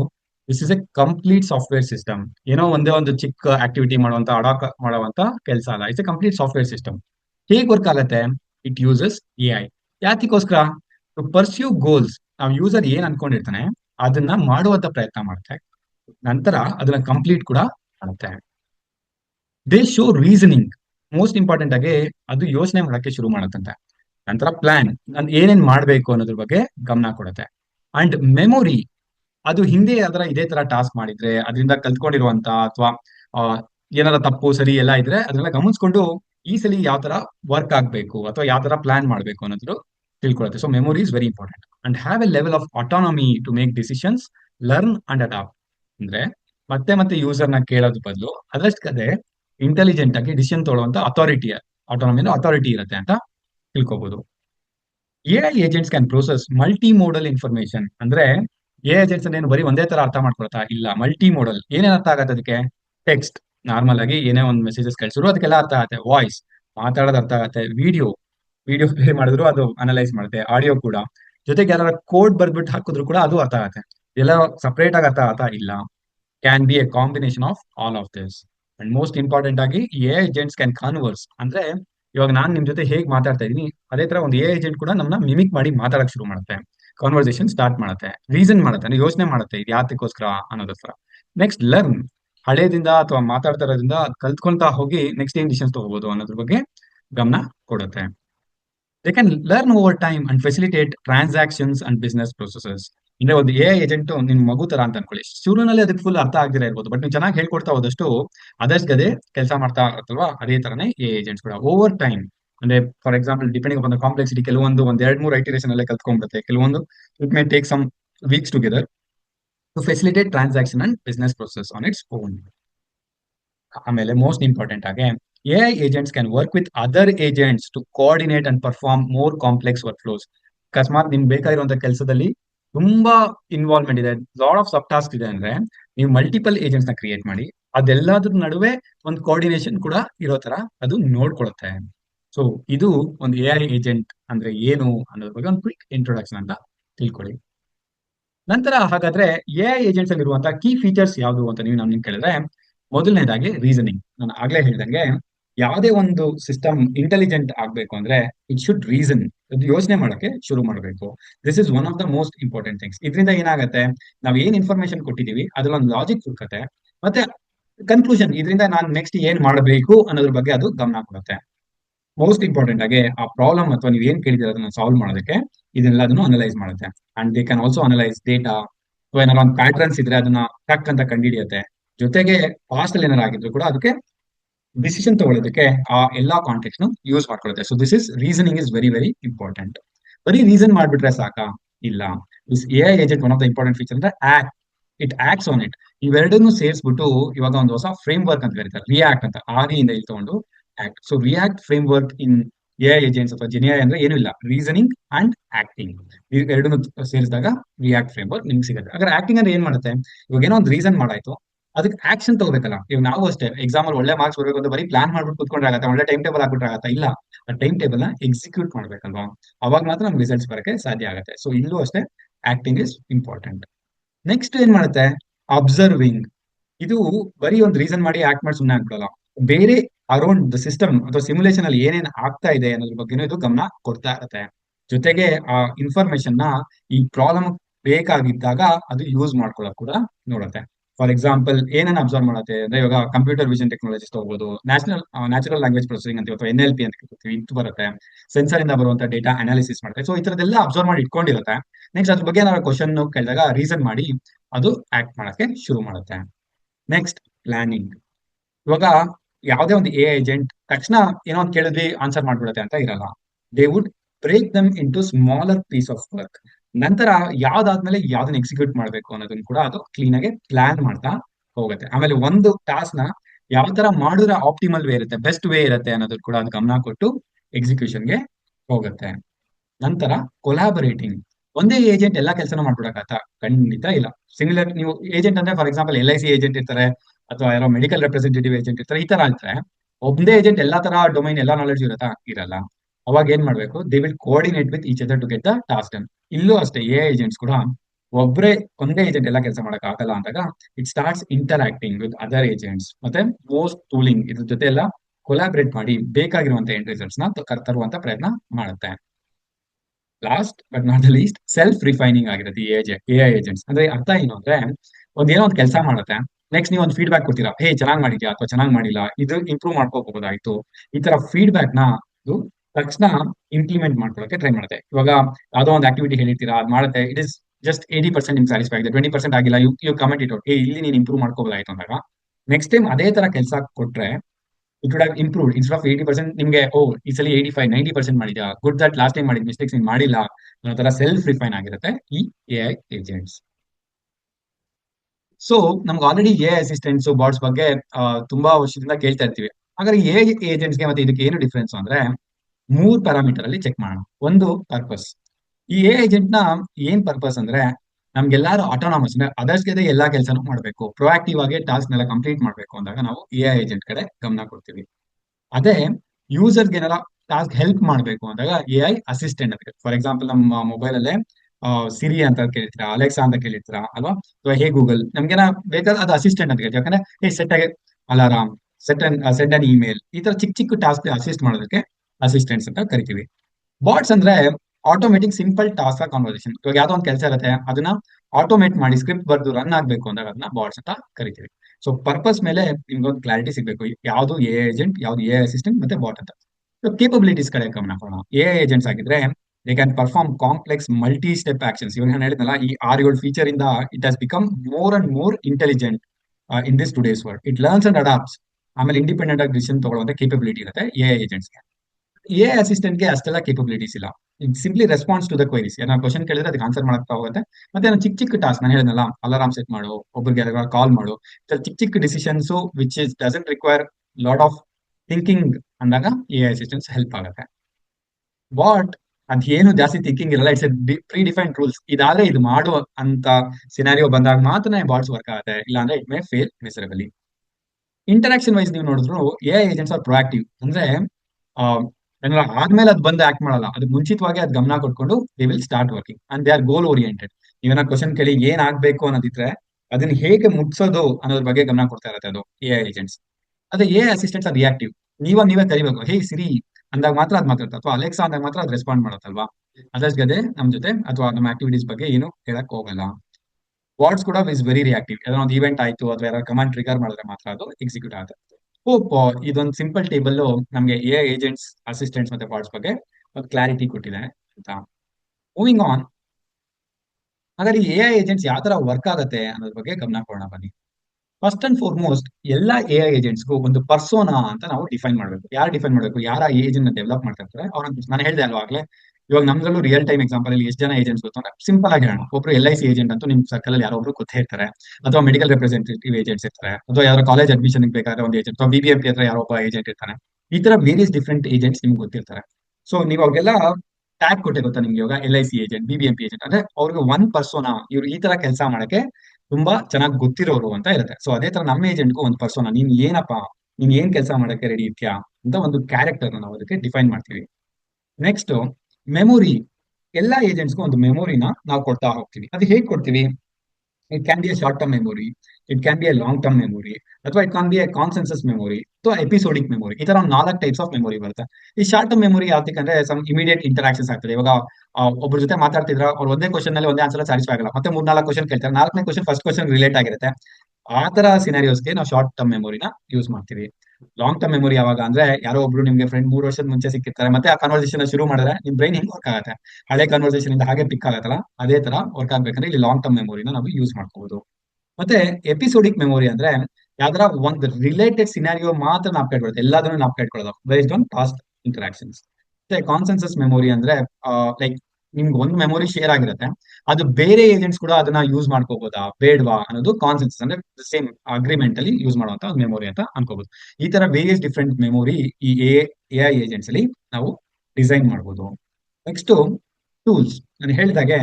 this is a complete software system ಏನೋ ಒಂದೇ ಒಂದು ಚಿಕ್ಕ ಆಕ್ಟಿವಿಟಿ ಮಾಡುವಂತ, ಅಡಾಕ್ ಮಾಡುವಂತ ಕೆಲಸ ಅಲ್ಲ. It's a complete software system ಹೇಗೆ ವರ್ಕ್ ಆಗುತ್ತೆ? ಇಟ್ ಯೂಸಸ್ ಎ ಐ ಯಾತಿಗೋಸ್ಕರ? ಪರ್ಸ್ಯೂ ಗೋಲ್ಸ್ ನಾವು ಯೂಸರ್ ಏನ್ ಅನ್ಕೊಂಡಿರ್ತಾನೆ, ಅದನ್ನ ಮಾಡುವಂತ ಪ್ರಯತ್ನ ಮಾಡುತ್ತೆ. ನಂತರ ಅದನ್ನ ಕಂಪ್ಲೀಟ್ ಕೂಡ ಮಾಡುತ್ತೆ. They show reasoning most important ಆಗಿ ಅದು ಯೋಚನೆ ಮಾಡಕ್ಕೆ ಶುರು ಮಾಡುತ್ತಂತೆ. ನಂತರ ಪ್ಲಾನ್ ನಾನು ಏನೇನ್ ಮಾಡ್ಬೇಕು ಅನ್ನೋದ್ರ ಬಗ್ಗೆ ಗಮನ ಕೊಡುತ್ತೆ. ಅಂಡ್ ಮೆಮೊರಿ ಅದು ಹಿಂದೆ ಅದರ ಇದೇ ತರ ಟಾಸ್ಕ್ ಮಾಡಿದ್ರೆ, ಅದರಿಂದ ಕಲ್ತ್ಕೊಂಡಿರುವಂತ ಅಥವಾ ಏನಾರ ತಪ್ಪು ಸರಿ ಎಲ್ಲ ಇದ್ರೆ ಅದನ್ನೆಲ್ಲ ಗಮನಿಸ್ಕೊಂಡು ಈ ಸಲ ಯಾವ ತರ ವರ್ಕ್ ಆಗ್ಬೇಕು ಅಥವಾ ಯಾವ ತರ ಪ್ಲಾನ್ ಮಾಡ್ಬೇಕು ಅನ್ನೋದು ತಿಳ್ಕೊಳುತ್ತೆ. So memory is very important and have a level of autonomy to make decisions learn and adapt ಅಂದ್ರೆ ಮತ್ತೆ ಮತ್ತೆ ಯೂಸರ್ನ ಕೇಳೋದ್ ಬದಲು ಕದೆ ಇಂಟೆಲಿಜೆಂಟ್ ಆಗಿ ಡಿಸಿಷನ್ ತೊಗೊಳ್ಳುವಂತ ಅಥಾರಿಟಿ ಆಟೋನಮಿ ಅಥಾರಿಟಿ ಇರುತ್ತೆ ಅಂತ ತಿಳ್ಕೊಬಹುದು A I agents can process multi modal information ಅಂದ್ರೆ ಎ ಏಜೆಂಟ್ಸ್ ಏನು ಬರೀ ಒಂದೇ ತರ ಅರ್ಥ ಮಾಡ್ಕೊಳ್ತಾ ಇಲ್ಲ. ಮಲ್ಟಿ ಮೋಡಲ್ ಏನೇನು ಅರ್ಥ ಆಗತ್ತೆ ಅದಕ್ಕೆ? ಟೆಕ್ಸ್ಟ್ ನಾರ್ಮಲ್ ಆಗಿ ಏನೇ ಒಂದು ಮೆಸೇಜಸ್ ಕಳಿಸಿದ್ರು ಅದಕ್ಕೆಲ್ಲ ಅರ್ಥ ಆಗುತ್ತೆ. ವಾಯ್ಸ್ ಮಾತಾಡೋದು ಅರ್ಥ ಆಗುತ್ತೆ. ವಿಡಿಯೋ ವಿಡಿಯೋ ಪ್ಲೇ ಮಾಡಿದ್ರು ಅದು ಅನಲೈಸ್ ಮಾಡುತ್ತೆ. ಆಡಿಯೋ ಕೂಡ. ಜೊತೆಗೆ ಯಾರ ಕೋಡ್ ಬರ್ಬಿಟ್ಟು ಹಾಕಿದ್ರು ಕೂಡ ಅದು ಅರ್ಥ ಆಗುತ್ತೆ. ಎಲ್ಲ ಸಪ್ರೇಟ್ ಆಗಿ ಅರ್ಥ ಆಗ್ತಾ ಇಲ್ಲ. Can be a combination of all of this and most important ಆಗಿ ಎ ಏಜೆಂಟ್ಸ್ ಕ್ಯಾನ್ ಕಾನ್ವರ್ಸ್ ಅಂದ್ರೆ ಇವಾಗ ನಾನು ನಿಮ್ ಜೊತೆ ಹೇಗೆ ಮಾತಾಡ್ತಾ ಇದ್ದೀನಿ, ಅದೇ ತರ ಒಂದು ಎ ಏಜೆಂಟ್ ಕೂಡ ನಮ್ಮನ್ನ ಮಿಮಿಕ್ ಮಾಡಿ ಮಾತಾಡಕ್ ಶುರು ಮಾಡುತ್ತೆ. ಕಾನ್ವರ್ಸೇಷನ್ ಸ್ಟಾರ್ಟ್ ಮಾಡುತ್ತೆ ರೀಸನ್ ಮಾಡುತ್ತೆ ಯೋಚನೆ ಮಾಡುತ್ತೆ ಇದು ಯಾತಕ್ಕೋಸ್ಕರ ಅನ್ನೋದಕ್ಕೋಸ್ಕರ ನೆಕ್ಸ್ಟ್ ಲರ್ನ್ ಹಳೇದಿಂದ ಅಥವಾ ಮಾತಾಡ್ತಾ ಇರೋದ್ರಿಂದ ಕಲ್ತ್ಕೊಂತ ಹೋಗಿ ನೆಕ್ಸ್ಟ್ ಏನ್ ತಗೋಬಹುದು ಅನ್ನೋದ್ರ ಬಗ್ಗೆ ಗಮನ ಕೊಡುತ್ತೆ. They can learn over time and facilitate transactions and business processes ಅಂದ್ರೆ ಒಂದು ಎ ಏಜೆಂಟ್ ನಿಮ್ ಮಗು ತರ ಅಂತ ಅನ್ಕೊಳ್ಳಿ. ಶುರುನಲ್ಲಿ ಅದಕ್ಕೆ ಫುಲ್ ಅರ್ಥ ಆಗದಿರ ಇರ್ಬೋದು ಬಟ್ ನೀವು ಚೆನ್ನಾಗಿ ಹೇಳ್ಕೊಡ್ತಾ ಹೋದಷ್ಟು ಅದಷ್ಟು ಗದೇ ಕೆಲಸ ಮಾಡ್ತಾ ಇರುತ್ತಲ್ವಾ, ಅದೇ ತರನೇ ಎ ಏಜೆಂಟ್ಸ್ ಕೂಡ. ಓವರ್ ಟೈಮ್ ಅಂದ್ರೆ for example depending upon complexity ಕೆಲವೊಂದು ಒಂದ್ ಎರಡ್ ಮೂರು ಐಟಿರೇಷನ್ ಅಲ್ಲೇ ಕಲ್ತ್ಕೊಂಡ್ಬಿಡುತ್ತೆ. ಕೆಲವೊಂದು it may take some weeks together to facilitate transaction and business process on its own ಆಮೇಲೆ ಮೋಸ್ಟ್ ಇಂಪಾರ್ಟೆಂಟ್ ಆಗಿ A agents can work with other agents to coordinate and perform more complex workflows ಅಕಸ್ಮಾತ್ ನಿಮ್ಗೆ ಬೇಕಾಗಿರುವಂತ ಕೆಲಸದಲ್ಲಿ ತುಂಬಾ involvement ಇದೆ lot of sub task ಇದೆ ಅಂದ್ರೆ, ನೀವು ಮಲ್ಟಿಪಲ್ ಏಜೆಂಟ್ಸ್ನ ಕ್ರಿಯೇಟ್ ಮಾಡಿ, ಅದೆಲ್ಲದ್ರ ನಡುವೆ ಒಂದು ಕೋಆರ್ಡಿನೇಷನ್ ಕೂಡ ಇರೋ ತರ ಅದು ನೋಡ್ಕೊಳುತ್ತೆ. ಸೊ ಇದು ಒಂದು ಎ ಐ ಏಜೆಂಟ್ ಅಂದ್ರೆ ಏನು ಅನ್ನೋದ್ರ ಬಗ್ಗೆ ಒಂದು ಕ್ವಿಕ್ ಇಂಟ್ರೊಡಕ್ಷನ್ ಅಂತ ತಿಳ್ಕೊಳ್ಳಿ. ನಂತರ ಹಾಗಾದ್ರೆ ಎ ಐ ಏಜೆಂಟ್ಸ್ ಅಲ್ಲಿ ಇರುವಂತಹ ಕೀ ಫೀಚರ್ಸ್ ಯಾವುದು ಅಂತ ನೀವು ನಾನು ಕೇಳಿದ್ರೆ, ಮೊದಲನೇದಾಗಿ ರೀಸನಿಂಗ್ ನಾನು ಆಗ್ಲೇ ಹೇಳ್ದಂಗೆ ಯಾವುದೇ ಒಂದು ಸಿಸ್ಟಮ್ ಇಂಟೆಲಿಜೆಂಟ್ ಆಗ್ಬೇಕು ಅಂದ್ರೆ ಇಟ್ ಶುಡ್ ರೀಸನ್ ಅದು ಯೋಚನೆ ಮಾಡೋಕೆ ಶುರು ಮಾಡಬೇಕು. This is one of the most important things ಇದರಿಂದ ಏನಾಗುತ್ತೆ? ನಾವು ಏನ್ ಇನ್ಫಾರ್ಮೇಶನ್ ಕೊಟ್ಟಿದೀವಿ ಅದ್ರಲ್ಲಿ ಒಂದು ಲಾಜಿಕ್ ಹುಡುಕತ್ತೆ, ಮತ್ತೆ ಕನ್ಕ್ಲೂಷನ್ ಇದರಿಂದ ನಾನು ನೆಕ್ಸ್ಟ್ ಏನ್ ಮಾಡಬೇಕು ಅನ್ನೋದ್ರ ಬಗ್ಗೆ ಅದು ಗಮನ ಕೊಡುತ್ತೆ. ಮೋಸ್ಟ್ ಇಂಪಾರ್ಟೆಂಟ್ ಆಗಿ ಆ ಪ್ರಾಬ್ಲಮ್ ಅಥವಾ ನೀವು ಏನ್ ಕೇಳಿದ್ರೆ ಅದನ್ನ ಸಾಲ್ವ್ ಮಾಡೋದಕ್ಕೆ, ಇದೆಲ್ಲದನ್ನು ಅನಲೈಸ್ ಮಾಡುತ್ತೆ. And they can also analyse data ಅಥವಾ ಏನಾರ ಒಂದು ಪ್ಯಾಟ್ರನ್ಸ್ ಇದ್ರೆ ಅದನ್ನ ಟಕ್ ಅಂತ ಕಂಡುಹಿಡಿಯುತ್ತೆ. ಜೊತೆಗೆ ಪಾಸ್ಟ್ ಅಲ್ಲಿ ಏನಾರ ಆಗಿದ್ರು ಕೂಡ ಅದಕ್ಕೆ ಡಿಸಿಷನ್ ತಗೊಳ್ಳೋದಕ್ಕೆ ಆ ಎಲ್ಲಾ context use ಮಾಡ್ಕೊಳ್ಳುತ್ತೆ so this is reasoning is very very important ಬರೀ ರೀಸನ್ ಮಾಡ್ಬಿಟ್ರೆ ಸಾಕಾ? ಇಲ್ಲ. This A I agent one of the important feature ಅಂದ್ರೆ act it acts on it ಇವೆರಡನ್ನು ಸೇರಿಸ್ಬಿಟ್ಟು ಇವಾಗ ಒಂದು ಹೊಸ ಫ್ರೇಮ್ ವರ್ಕ್ ಅಂತ ಕರೀತಾರೆ. ರಿಯಾಕ್ಟ್ ಅಂತ ಆದಿಯಿಂದ ಇಲ್ಲಿ ತಗೊಂಡು act so react framework in A agents ಅಥವಾ ಜೆನಿಐ ಅಂದ್ರೆ ಏನು ಇಲ್ಲ. ರೀಸನಿಂಗ್ ಅಂಡ್ ಆಕ್ಟಿಂಗ್ ಎರಡನ್ನು ಸೇರಿಸಿದಾಗ ರಿಯಾಕ್ಟ್ ಫ್ರೇಮ್ ವರ್ಕ್ ನಿಮ್ಗೆ ಸಿಗುತ್ತೆ. ಹಾಗಾದ್ರೆ ಆಕ್ಟಿಂಗ್ ಅಂದ್ರೆ ಏನ್ ಮಾಡುತ್ತೆ? ಇವಾಗ ಏನೋ ಒಂದು ರೀಸನ್ ಮಾಡಾಯ್ತು. ಅದಕ್ಕೆ ಆಕ್ಷನ್ ತಗೋಬೇಕಲ್ಲ. ಇವಾಗ ನಾವು ಅಷ್ಟೇ ಎಕ್ಸಾಮ್ ಅಲ್ಲಿ ಒಳ್ಳೆ ಮಾರ್ಕ್ಸ್ ಬರಬೇಕು ಅಂತ ಬರೀ ಪ್ಲಾನ್ ಮಾಡ್ಬಿಟ್ಟು ಕುತ್ಕೊಂಡ್ರೆ ಆಗತ್ತೆ? ಒಳ್ಳೆ ಟೈಮ್ ಟೇಬಲ್ ಹಾಕ್ಬಿಟ್ರೆ ಆಗತ್ತಾ? ಇಲ್ಲ. ಆ ಟೈಮ್ ಟೇಬಲ್ನ ಎಕ್ಸಿಕ್ಯೂಟ್ ಮಾಡ್ಬೇಕಲ್ವಾ? ಅವಾಗ ಮಾತ್ರ ನಮ್ಗೆ ರಿಸಲ್ಟ್ಸ್ ಬರಕ್ಕೆ ಸಾಧ್ಯ ಆಗುತ್ತೆ. ಸೊ ಇಲ್ಲೂ ಅಷ್ಟೇ ಆಕ್ಟಿಂಗ್ ಇಸ್ ಇಂಪಾರ್ಟೆಂಟ್ ನೆಕ್ಸ್ಟ್ ಏನ್ ಮಾಡುತ್ತೆ? ಅಬ್ಸರ್ವಿಂಗ್ ಇದು ಬರೀ ಒಂದು ರೀಸನ್ ಮಾಡಿ ಆಕ್ಟ್ ಮಾಡಿ ಸುಮ್ಮನೆ ಆಗ್ಬಿಡಲ್ಲ ಬೇರೆ ಅರೌಂಡ್ ದ ಸಿಸ್ಟಮ್ ಅಥವಾ ಸಿಮ್ಯುಲೇಷನ್ ಅಲ್ಲಿ ಏನೇನ್ ಆಗ್ತಾ ಇದೆ ಅನ್ನೋದ್ರ ಬಗ್ಗೆನೂ ಇದು ಗಮನ ಕೊಡ್ತಾ ಇರುತ್ತೆ. ಜೊತೆಗೆ ಆ ಇನ್ಫಾರ್ಮೇಶನ್ನ ಈ ಪ್ರಾಬ್ಲಮ್ ಬೇಕಾಗಿದ್ದಾಗ ಅದು ಯೂಸ್ ಮಾಡ್ಕೊಳ್ಳೋಕೆ ಕೂಡ ನೋಡುತ್ತೆ. ಫಾರ್ ಎಕ್ಸಾಂಪಲ್ ಏನನ್ನ ಅಬ್ಸರ್ವ್ ಮಾಡುತ್ತೆ ಅಂದ್ರೆ ಇವಾಗ ಕಂಪ್ಯೂಟರ್ ವಿಷನ್ ಟೆಕ್ನಾಲಜಿಸ್ ತಗೋಬಹುದು ನ್ಯಾಷನಲ್ ನ್ಯಾಚುರಲ್ ಲ್ಯಾಂಗ್ವೇಜ್ ಪ್ರೊಸೆಸಿಂಗ್ ಅಂತ ಅಥವಾ ಎನ್ ಎಲ್ ಪಿ ಅಂತ ಕರಿತೀವಿ ಇದು ಬರುತ್ತೆ. ಸೆನ್ಸರ್ ಇಂದ ಬರುವಂತ ಡೇಟಾ ಅನಾಲಿಸಿಸ್ ಮಾಡುತ್ತೆ. ಸೊ ಈ ಅಬ್ಸರ್ವ್ ಮಾಡಿ ಇಟ್ಕೊಂಡಿರುತ್ತೆ. ನೆಕ್ಸ್ಟ್ ಅದ್ರ ಬಗ್ಗೆ ನಾವು ಕ್ವಶನ್ ಕೇಳಿದಾಗ ರೀಸನ್ ಮಾಡಿ ಅದು ಆಕ್ಟ್ ಮಾಡಕ್ಕೆ ಶುರು ಮಾಡುತ್ತೆ. ನೆಕ್ಸ್ಟ್ ಪ್ಲಾನಿಂಗ್ ಇವಾಗ ಯಾವುದೇ ಒಂದು ಎ ಏಜೆಂಟ್ ತಕ್ಷಣ ಏನೋ ಒಂದು ಕೇಳಿದ್ವಿ ಆನ್ಸರ್ ಮಾಡ್ಬಿಡುತ್ತೆ ಅಂತ ಇರಲ್ಲ. They would break them into smaller piece of work ನಂತರ ಯಾವ್ದಾದ್ಮೇಲೆ ಯಾವ್ದನ್ನ ಎಕ್ಸಿಕ್ಯೂಟ್ ಮಾಡ್ಬೇಕು ಅನ್ನೋದನ್ನ ಕೂಡ ಅದು ಕ್ಲೀನ್ ಆಗಿ ಪ್ಲಾನ್ ಮಾಡ್ತಾ ಹೋಗುತ್ತೆ. ಆಮೇಲೆ ಒಂದು ಟಾಸ್ಕ್ನ ಯಾವ ತರ ಮಾಡಿದ್ರೆ ಆಪ್ಟಿಮಲ್ ವೇ ಇರುತ್ತೆ ಬೆಸ್ಟ್ ವೇ ಇರುತ್ತೆ ಅನ್ನೋದನ್ನ ಕೂಡ ಅದು ಗಮನ ಕೊಟ್ಟು ಎಕ್ಸಿಕ್ಯೂಷನ್ಗೆ ಹೋಗುತ್ತೆ. ನಂತರ ಕೊಲಾಬರೇಟಿಂಗ್ ಒಂದೇ ಏಜೆಂಟ್ ಎಲ್ಲಾ ಕೆಲಸನ ಮಾಡ್ಬಿಡಕತ್ತ ಖಂಡಿತ ಇಲ್ಲ. ಸಿಮಿಲರ್ ನೀವು ಏಜೆಂಟ್ ಅಂದ್ರೆ for example L I C agent ಇರ್ತಾರೆ ಅಥವಾ ಯಾರೋ ಮೆಡಿಕಲ್ ರೆಪ್ರೆಸೆಂಟೇಟಿವ್ ಏಜೆಂಟ್ ಇರ್ತಾರೆ, ಈ ತರ ಇದ್ರೆ ಒಂದೇ ಏಜೆಂಟ್ ಎಲ್ಲಾ ತರ ಡೊಮೈನ್ ಎಲ್ಲಾ ನಾಲೆಡ್ಜ್ ಇರತ್ತಾ? ಇರಲ್ಲ. ಅವಾಗ ಏನ್ ಮಾಡ್ಬೇಕು? They will coordinate with each other to get the task done ಇಲ್ಲೂ ಅಷ್ಟೇ ಎ ಏಜೆಂಟ್ಸ್ ಕೂಡ ಒಬ್ಬರೇ ಒಂದೇ ಏಜೆಂಟ್ ಎಲ್ಲ ಕೆಲಸ ಮಾಡಕ್ ಆಗಲ್ಲ ಅಂದಾಗ it starts interacting with other agents ಮತ್ತೆ ಮೋಸ್ಟ್ ಟೂಲಿಂಗ್ ಇದ್ರ ಜೊತೆ ಎಲ್ಲ ಕೊಲಾಬ್ರೇಟ್ ಮಾಡಿ ಬೇಕಾಗಿರುವಂತ ಎಂಡ್ ರಿಸಲ್ಟ್ಸ್ನ ತರುವಂತ ಪ್ರಯತ್ನ ಮಾಡುತ್ತೆ. Last but not the least self refining ಆಗಿರುತ್ತೆ ಎ ಏಜೆಂಟ್ಸ್ ಅಂದ್ರೆ ಅರ್ಥ ಏನು ಅಂದ್ರೆ ಒಂದ್ ಏನೋ ಒಂದು ಕೆಲಸ ಮಾಡುತ್ತೆ. ನೆಕ್ಸ್ಟ್ ನೀವು ಒಂದು ಫೀಡ್ಬ್ಯಾಕ್ ಕೊಡ್ತೀರಾ? ಹೇ, ಚೆನ್ನಾಗಿ ಮಾಡಿದ್ಯಾ? ಅಥವಾ ಚೆನ್ನಾಗಿ ಮಾಡಿಲ್ಲ? ಇದು ಇಂಪ್ರೂವ್ ಮಾಡ್ಕೋಬಹುದಾಯ್ತು? ಈ ತರ ಫೀಡ್ಬ್ಯಾಕ್ನ ಇದು ತಕ್ಷಣ ಇಂಪ್ಲಿಮೆಂಟ್ ಮಾಡ್ಕೊಳಕ್ಕೆ ಟ್ರೈ ಮಾಡುತ್ತೆ. ಇವಾಗ ಯಾವುದೋ ಒಂದು ಆಕ್ಟಿವಿಟಿ ಹೇಳಿರ್ತೀರಾ, ಅದು ಮಾಡುತ್ತೆ. It is just eighty percent ನಿಮ್ಗೆ ಸ್ಯಾಟಿಸ್ಫೈ ಆಗಿದೆ. ಟ್ವೆಂಟಿ ಪರ್ಸೆಂಟ್ ಆಗಿಲ್ಲ. ಯು ಯು ಕಮೆಂಟ್ ಇಟ್ ಏ ಇಲ್ಲಿ ನೀನು ಇಂಪ್ರೂವ್ ಮಾಡ್ಕೋಬಹುದಾಯ್ತು ಅಂದಾಗ ನೆಕ್ಸ್ಟ್ ಟೈಮ್ ಅದೇ ತರ ಕೆಲಸ ಕೊಟ್ರೆ it would have improved instead of eighty percent ನಿಮಗೆ, ಓ, ಈ ಸಲ ಏಟಿ ಫೈವ್ ನೈಂಟಿ ಪರ್ಸೆಂಟ್ ಮಾಡಿದ್ಯಾ? ಗುಡ್ ದಟ್ ಲಾಸ್ಟ್ ಟೈಮ್ ಮಾಡಿದ ಮಿಸ್ಟೇಕ್ಸ್ ನೀನು ಮಾಡಿಲ್ಲ. ಅನ್ನೋ ತರ ಸೆಲ್ಫ್ ರಿಫೈನ್ ಆಗಿರುತ್ತೆ ಈ ಎ ಐ ಏಜೆಂಟ್ಸ್ ಸೊ ನಮ್ಗೆ ಆಲ್ರೆಡಿ ಎ ಅಸಿಸ್ಟೆಂಟ್ಸ್ ಬಾಟ್ಸ್ ಬಗ್ಗೆ ತುಂಬಾ ವರ್ಷದಿಂದ ಕೇಳ್ತಾ ಇರ್ತೀವಿ. ಹಾಗಾದ್ರೆ ಎ ಏಜೆಂಟ್ಸ್ಗೆ ಮತ್ತೆ ಇದಕ್ಕೆ ಏನು ಡಿಫ್ರೆನ್ಸ್ ಅಂದ್ರೆ, ಮೂರ್ ಪ್ಯಾರಾಮೀಟರ್ ಅಲ್ಲಿ ಚೆಕ್ ಮಾಡೋಣ. ಒಂದು ಪರ್ಪಸ್ ಈ ಎ ಏಜೆಂಟ್ನ ಏನ್ ಪರ್ಪಸ್ ಅಂದ್ರೆ, ನಮ್ಗೆಲ್ಲಾರು ಆಟೋನಾಮಸ್ ಅಂದ್ರೆ ಅದರ್ಸ್ಗೆ ಎಲ್ಲಾ ಕೆಲಸನೂ ಮಾಡಬೇಕು. ಪ್ರೊಆಕ್ಟಿವ್ ಆಗಿ ಟಾಸ್ಕ್ ನೆಲ್ಲ ಕಂಪ್ಲೀಟ್ ಮಾಡಬೇಕು ಅಂದಾಗ ನಾವು ಎ ಐ ಏಜೆಂಟ್ ಕಡೆ ಗಮನ ಕೊಡ್ತೀವಿ. ಅದೇ ಯೂಸರ್ಗೆ ಏನಾರ ಟಾಸ್ಕ್ ಹೆಲ್ಪ್ ಮಾಡಬೇಕು ಅಂದಾಗ ಎ ಐ ಅಸಿಸ್ಟೆಂಟ್ ಅಂತ. ಫಾರ್ ಎಕ್ಸಾಂಪಲ್ ನಮ್ಮ ಮೊಬೈಲ್ ಅಲ್ಲೇ ಸಿರಿ ಅಂತ ಕೇಳಿರ್ತೀರಾ ಅಲೆಕ್ಸಾ ಅಂತ ಕೇಳಿರ್ತೀರಾ ಅಲ್ವಾ? ಅಥವಾ ಹೇ ಗೂಗಲ್ ನಮ್ಗೇನ ಬೇಕಾದ್ರೆ ಅದು ಅಸಿಸ್ಟೆಂಟ್ ಅಂತ ಕೇಳ್ತೀವಿ. ಯಾಕಂದ್ರೆ, ಹೇ ಸೆಟ್ ಆಗಿ alarm set an set an email ಈ ತರ ಚಿಕ್ಕ ಚಿಕ್ಕ ಟಾಸ್ಕ್ ಅಸಿಸ್ಟ್ ಮಾಡೋದಕ್ಕೆ ಅಸಿಸ್ಟೆಂಟ್ಸ್ ಅಂತ ಕರಿತೀವಿ. ಬಾಟ್ಸ್ ಅಂದ್ರೆ ಆಟೋಮೆಟಿಕ್ ಸಿಂಪಲ್ ಟಾಸ್ಕ್ ಕಾನ್ವರ್ಸೇಷನ್ ಇವಾಗ ಯಾವ್ದೋ ಒಂದು ಕೆಲಸ ಇರುತ್ತೆ, ಅದನ್ನ ಆಟೋಮೇಟ್ ಮಾಡಿ ಸ್ಕ್ರಿಪ್ಟ್ ಬರ್ದು ರನ್ ಆಗ್ಬೇಕು ಅಂದಾಗ ಅದನ್ನ ಬಾಟ್ಸ್ ಅಂತ ಕರಿತೀವಿ. ಸೊ ಪರ್ಪಸ್ ಮೇಲೆ ನಿಮ್ಗೊಂದು ಕ್ಲಾರಿಟಿ ಸಿಗಬೇಕು. ಯಾವ್ದು ಎ ಏಜೆಂಟ್ ಯಾವ್ದು ಎ ಅಸಿಸ್ಟೆಂಟ್ ಮತ್ತೆ ಬಾಟ್ ಅಂತ. ಕೇಪಬಿಲಿಟೀಸ್ ಕಡೆ ಗಮನ ಕೊಡೋಣ. ಎ ಏಜೆಂಟ್ಸ್ ಆಗಿದ್ರೆ they can perform complex multi step actions ಇವಾಗ ನಾನು ಹೇಳಿದ್ನಲ್ಲ, ಈ ಆರ್ ಏಳು ಫೀಚರ್ ಇಂದ it has become more and more intelligent in this today's world it learns and adapts ಆಮೇಲೆ ಇಂಡಿಪೆಂಡೆಂಟ್ ಆಗಿ ಡಿಸಿಷನ್ ತಗೊಳ್ಳುವಂತ ಕೇಪಬಿಲಿಟಿ ಇರುತ್ತೆ ಎ ಏಜೆಂಟ್ಸ್ಗೆ ಎ ಅಸಿಸ್ಟೆಂಟ್ಗೆ ಅಷ್ಟೆಲ್ಲ ಕೇಪಬಿಲಿಟೀಸ್ ಇಲ್ಲ. Simply response to the queries ನಾನು ಕ್ವಶನ್ ಕೇಳಿದ್ರೆ ಅದಕ್ಕೆ ಆನ್ಸರ್ ಮಾಡಕ್ ಹೋಗುತ್ತೆ. ಮತ್ತೆ ನಾನು ಚಿಕ್ಕ ಚಿಕ್ಕ ಟಾಸ್ಕ್ ನಾನು ಹೇಳಿದ್ನಲ್ಲ ಅಲಾರಾಮ್ ಸೆಟ್ ಮಾಡು ಒಬ್ಬರಿಗೆ ಕಾಲ್ ಮಾಡು. ಚಿಕ್ಕ ಚಿಕ್ಕ decisions which is doesn't require lot of thinking ಅಂದಾಗ ಎ ಅಸಿಸ್ಟೆಂಟ್ಸ್ ಹೆಲ್ಪ್ ಆಗುತ್ತೆ. ಬಾಟ್ ಏನು ಜಾಸ್ತಿ ಥಿಂಕಿಂಗ್ ಇರಲ್ಲ. ಇಟ್ಸ್ ಪ್ರೀ ಡಿಫೈನ್ಡ್ ರೂಲ್ಸ್ ಇದಾದ್ರೆ ಇದು ಮಾಡುವ ಅಂತ ಸಿನಾರಿಯೋ ಬಂದಾಗ ಮಾತ್ರ ಬಾಟ್ಸ್ ವರ್ಕ್ ಆಗುತ್ತೆ. ಇಲ್ಲಾಂದ್ರೆ it may fail miserably interaction wise ನೀವು ನೋಡಿದ್ರು ಎ ಏಜೆಂಟ್ಸ್ ಆರ್ ಪ್ರೊಆಕ್ಟಿವ್ ಅಂದ್ರೆ ಏನಾರ ಆದ್ಮೇಲೆ ಅದು ಬಂದು ಆಕ್ಟ್ ಮಾಡಲ್ಲ. ಅದಕ್ಕೆ ಮುಂಚಿತವಾಗಿ ಅದ್ ಗಮನ ಕೊಟ್ಕೊಂಡು they will start working and they are goal oriented ನೀವೇನ ಕ್ವಶನ್ ಕೇಳಿ ಏನ್ ಆಗ್ಬೇಕು ಅನ್ನೋದಿದ್ರೆ ಅದನ್ನ ಹೇಗೆ ಮುಟ್ಸೋದು ಅನ್ನೋದ್ರ ಬಗ್ಗೆ ಗಮನ ಕೊಡ್ತಾ ಇರುತ್ತೆ ಅದು ಎ ಏಜೆಂಟ್ಸ್ ಅದೇ ಎ ಅಸಿಸ್ಟೆಂಟ್ಸ್ ಆರ್ ರಿಯಾಕ್ಟಿವ್ ನೀವಾಗ ನೀವೇ ಕರಿಬೇಕು ಹೇ ಸಿರಿ ಅಂದಾಗ ಮಾತ್ರ ಅದ್ ಮಾತಾಡ್ತಾ ಅಥವಾ ಅಲೆಕ್ಸಾ ಅಂದಾಗ ಮಾತ್ರ ಅದು ರೆಸ್ಪಾಂಡ್ ಮಾಡುತ್ತಲ್ವಾ? ಅದಷ್ಟೇ ನಮ್ ಜೊತೆ, ಅಥವಾ ನಮ್ಮ ಆಕ್ಟಿವಿಟೀಸ್ ಬಗ್ಗೆ ಏನು ಹೇಳಕ್ ಹೋಗಲ್ಲ. ವಾರ್ಡ್ಸ್ ಕೂಡ ಇಸ್ ವೆರಿ ರಿಯಾಕ್ಟಿವ್ ಯಾವ್ದೋ ಒಂದು ಇವೆಂಟ್ ಆಯ್ತು, ಅಥವಾ ಯಾರು ಕಮಾಂಡ್ ಟ್ರಿಗರ್ ಮಾಡಿದ್ರೆ ಮಾತ್ರ ಅದು ಎಕ್ಸಿಕ್ಯೂಟ್ ಆಗುತ್ತೆ. ಹೋಪ್ ಇದೊಂದು ಸಿಂಪಲ್ ಟೇಬಲ್ ನಮಗೆ ಎ ಏಜೆಂಟ್ಸ್ ಅಸಿಸ್ಟೆಂಟ್ಸ್ ಮತ್ತೆ ವಾರ್ಡ್ಸ್ ಬಗ್ಗೆ ಒಂದು ಕ್ಲಾರಿಟಿ ಕೊಟ್ಟಿದೆ ಅಂತ. ಮೂವಿಂಗ್ ಆನ್ ಹಾಗಾದ್ರೆ ಎ ಏಜೆಂಟ್ಸ್ ಯಾವ ತರ ವರ್ಕ್ ಆಗುತ್ತೆ ಅನ್ನೋದ್ರ ಬಗ್ಗೆ ಗಮನ ಕೊಡೋಣ ಬನ್ನಿ. ಫಸ್ಟ್ ಅಂಡ್ ಫಾರ್ಮೋಸ್ಟ್ ಎಲ್ಲ ಎ ಐ ಏಜೆಂಟ್ಸ್ಗೂ ಒಂದು ಪರ್ಸೋನಾ ಅಂತ ನಾವು ಡಿಫೈನ್ ಮಾಡಬೇಕು. ಯಾರು ಡಿಫೈನ್ ಮಾಡಬೇಕು? ಯಾರ ಏಜೆಂಟ್ ಡೆವಲಪ್ ಮಾಡ್ತಾ ಇರ್ತಾರೆ? ಅವ್ರ ನಾನು ಹೇಳಿದೆ ಅಲ್ವಾ ಆಗಲೇ? ಇವಾಗ ನಮ್ದ್ರಲ್ಲೂ ರಿಯಲ್ ಟೈಮ್ ಎಕ್ಸಾಂಪಲ್ ಅಲ್ಲಿ ಎಷ್ಟು ಜನ ಏಜೆಂಟ್ಸ್ ಗೊತ್ತು ಸಿಂಪಲ್ ಆಗಿ ಹೇಳೋಣ. ಒಬ್ರು ಎಲ್ ಐ ಸಿ ಏಜೆಂಟ್ ಅಂತೂ ನಿಮ್ ಸರ್ಕಲ್ ಅಲ್ಲಿ ಯಾರೋ ಒಬ್ರು ಗೊತ್ತೇ ಇರ್ತಾರೆ. ಅಥವಾ ಮೆಡಿಕಲ್ ರೆಪ್ರೆಸೆಂಟೇಟಿವ್ ಏಜೆಂಟ್ಸ್ ಇರ್ತಾರೆ. ಅಥವಾ ಯಾರೋ ಕಾಲೇಜ್ ಅಡ್ಮಿಷನ್ ಬೇಕಾದ್ರೆ ಒಂದು ಏಜೆಂಟ್ ಅಥವಾ ಬಿ ಬಿ ಎಂ ಪಿ ಹತ್ರ ಯಾರೊಬ್ಬ ಏಜೆಂಟ್ ಇರ್ತಾನೆ ಈ ತರ ವೇರಿಯಸ್ ಡಿಫ್ರೆಂಟ್ ಏಜೆಂಟ್ಸ್ ನಿಮ್ಗೆ ಗೊತ್ತಿರ್ತಾರೆ. ಸೊ ನೀವು ಅವ್ರಿಗೆಲ್ಲ ಟ್ಯಾಗ್ ಕೊಟ್ಟೆ ಗೊತ್ತಾ ನಿಮ್ಗೆ ಇವಾಗ L I C agent B P agent ಅಂದ್ರೆ ಅವ್ರಿಗೆ ಒನ್ ಪರ್ಸೋನಾ ಇವ್ರು ಈ ತರ ಕೆಲಸ ಮಾಡಕ್ಕೆ ತುಂಬಾ ಚೆನ್ನಾಗಿ ಗೊತ್ತಿರೋರು ಅಂತ ಇರುತ್ತೆ. ಸೊ ಅದೇ ತರ ನಮ್ಮ ಏಜೆಂಟ್ಗೂ ಒಂದು ಪರ್ಸೋನ ನೀನ್ ಏನಪ್ಪಾ, ನೀನ್ ಏನ್ ಕೆಲಸ ಮಾಡಕ್ಕೆ ರೆಡಿ ಇದ್ಯಾ ಅಂತ ಒಂದು ಕ್ಯಾರೆಕ್ಟರ್ ನಾವು ಅದಕ್ಕೆ ಡಿಫೈನ್ ಮಾಡ್ತೀವಿ. ನೆಕ್ಸ್ಟ್ ಮೆಮೊರಿ ಎಲ್ಲಾ ಏಜೆಂಟ್ಸ್ಗೂ ಒಂದು ಮೆಮೊರಿನ ನಾವು ಕೊಡ್ತಾ ಹೋಗ್ತೀವಿ. ಅದು ಹೇಗೆ ಕೊಡ್ತೀವಿ? It can be a short term memory it can be a long term memory ಅಥವಾ it can be a consensus memory ಅಥವಾ ಎಪಿಸೋಡಿಕ್ ಮೆಮೊರಿ ಈ ತರ ನಾಲ್ಕು ಟೈಪ್ಸ್ ಆಫ್ ಮೆಮೊರಿ ಬರುತ್ತೆ. ಈ ಶಾರ್ಟ್ ಟರ್ಮ್ ಮೆಮೊರಿ ಯಾವ್ದಕ್ಕಂದ್ರೆ ಸಮ್ ಇಮಿಡಿಯೇಟ್ ಇಂಟರಾಕ್ಷನ್ಸ್ ಆಗ್ತದೆ. ಇವಾಗ ಒಬ್ಬರ ಜೊತೆ ಮಾತಾಡ್ತಿದ್ರ, ಅವ್ರು ಒಂದೇ ಕ್ವಶನ್ನಲ್ಲಿ ಒಂದೇ ಆನ್ಸರ್ ಸ್ಯಾಟಿಸ್ಫೈ ಆಗಲ್ಲ ಮತ್ತೆ ಮೂರ್ ನಾಲ್ಕು ಕ್ವಶನ್ ಕೇಳ್ತಾರೆ. ನಾಲ್ಕನೇ ಕ್ವಶನ್ ಫಸ್ಟ್ ಕ್ವಶನ್ ರಿಲೇಟ್ ಆಗಿರುತ್ತೆ. ಆ ತರ ಸಿನಾರಿಯೋಸ್ಗೆ ನಾವು ಶಾರ್ಟ್ ಟರ್ಮ್ ಮೆಮೊರಿನ ಯೂಸ್ ಮಾಡ್ತೀವಿ. ಲಾಂಗ್ ಟರ್ಮ್ ಮೆಮೊರಿ ಯಾವಾಗ ಅಂದ್ರೆ ಯಾರೋ ಒಬ್ರು ನಿಮ್ಗೆ ಫ್ರೆಂಡ್ ಮೂರು ವರ್ಷದ ಮುಂಚೆ ಸಿಕ್ಕಿರ್ತಾರೆ. ಮತ್ತೆ ಆ ಕನ್ವರ್ಸೇಷನ್ ಶುರು ಮಾಡಿದ್ರೆ ನಿಮ್ ಬ್ರೈನ್ ಹೆಂಗ್ ವರ್ಕ್ ಆಗುತ್ತೆ? ಹಳೆ ಕನ್ವರ್ಸೇಷನ್ ಇಂದ ಹಾಗೆ ಪಿಕ್ ಆಗತ್ತಲ್ಲ? ಅದೇ ತರ ವರ್ಕ್ ಆಗ್ಬೇಕಂದ್ರೆ ಇಲ್ಲಿ ಲಾಂಗ್ ಟರ್ಮ್ ಮೆಮೊರಿನ ನಾವು ಯೂಸ್ ಮಾಡ್ಕೋಬಹುದು ಮತ್ತೆ ಎಪಿಸೋಡಿಕ್ ಮೆಮೊರಿ ಅಂದ್ರೆ ಯಾವ್ದಾರ ಒಂದು ರಿಲೇಟೆಡ್ ಸಿನಾರಿಯೋ ಮಾತ್ರ ನಾವು ಕೇಳ್ಕೊಳ್ಳೋದು. ಎಲ್ಲದನ್ನು ನಾವು ಕೇಳ್ಕೊಳ್ಳೋದು. Based on past interactions consensus memory ಅಂದ್ರೆ ಲೈಕ್ ನಿಮ್ಗೆ ಒಂದು ಮೆಮೊರಿ ಶೇರ್ ಆಗಿರುತ್ತೆ. ಅದು ಬೇರೆ ಏಜೆಂಟ್ಸ್ ಕೂಡ ಅದನ್ನ ಯೂಸ್ ಮಾಡ್ಕೋಬಹುದಾ ಬೇಡವಾ? ಅನ್ನೋದು ಕಾನ್ಸೆನ್ಸಸ್ ಅಂದ್ರೆ ಸೇಮ್ ಅಗ್ರಿಮೆಂಟ್ ಅಲ್ಲಿ ಯೂಸ್ ಮಾಡುವಂತ ಒಂದು ಮೆಮೊರಿ ಅಂತ ಅನ್ಕೋಬಹುದು ಈ ತರ ವೇರಿಯಸ್ ಡಿಫ್ರೆಂಟ್ ಮೆಮೊರಿ ಈ ಎ ಐ ಏಜೆಂಟ್ಸ್ ಅಲ್ಲಿ ನಾವು ಡಿಸೈನ್ ಮಾಡಬಹುದು ನೆಕ್ಸ್ಟ್ ಟೂಲ್ಸ್ ನಾನು ಹೇಳಿದಾಗೆ